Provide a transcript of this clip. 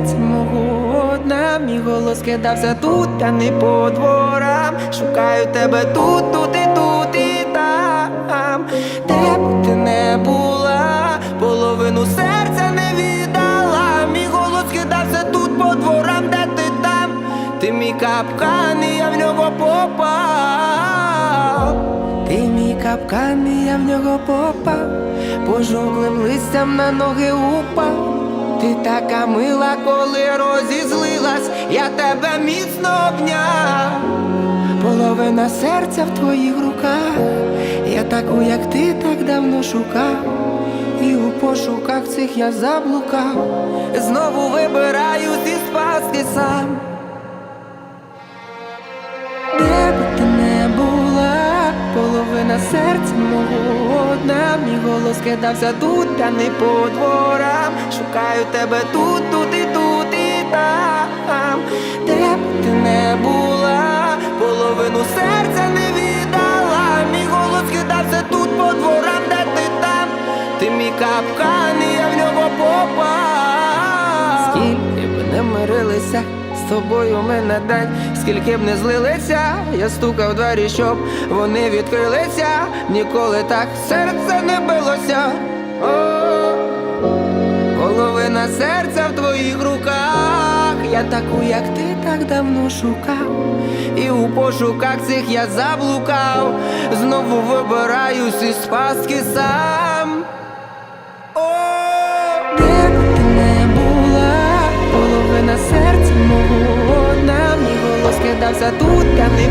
серця мого одна, мій голос кидався тут, та не по дворам. Шукаю тебе тут, тут і тут, і там, де б ти не була, половину серця не віддала. Мій голос кидався тут по дворам, де ти там, ти мій капкан, і я в нього попав. Ти мій капкан, і я в нього попав, пожовклим листям на ноги упав. Ти така мила, коли розізлилась, я тебе міцно обняв. Половина серця в твоїх руках, я таку, як ти, так давно шукав, і у пошуках цих я заблукав, знову вибираю зі спаски сам. Серця мого одна, мій голос кидався тут, та не по дворам. Шукаю тебе тут, тут і тут, і там, де б ти не була, половину серця не віддала. Мій голос кидався тут по дворам, де ти там, ти мій капкан, і я в нього попав. Скільки б не мирилися. З тобою мене день, скільки б не злилися, я стукав двері, щоб вони відкрилися, ніколи так серце не билося. Половина серця в твоїх руках, я таку, як ти, так давно шукав, і у пошуках цих я заблукав, знову вибираюсь із пастки сам. Кидався тут, та не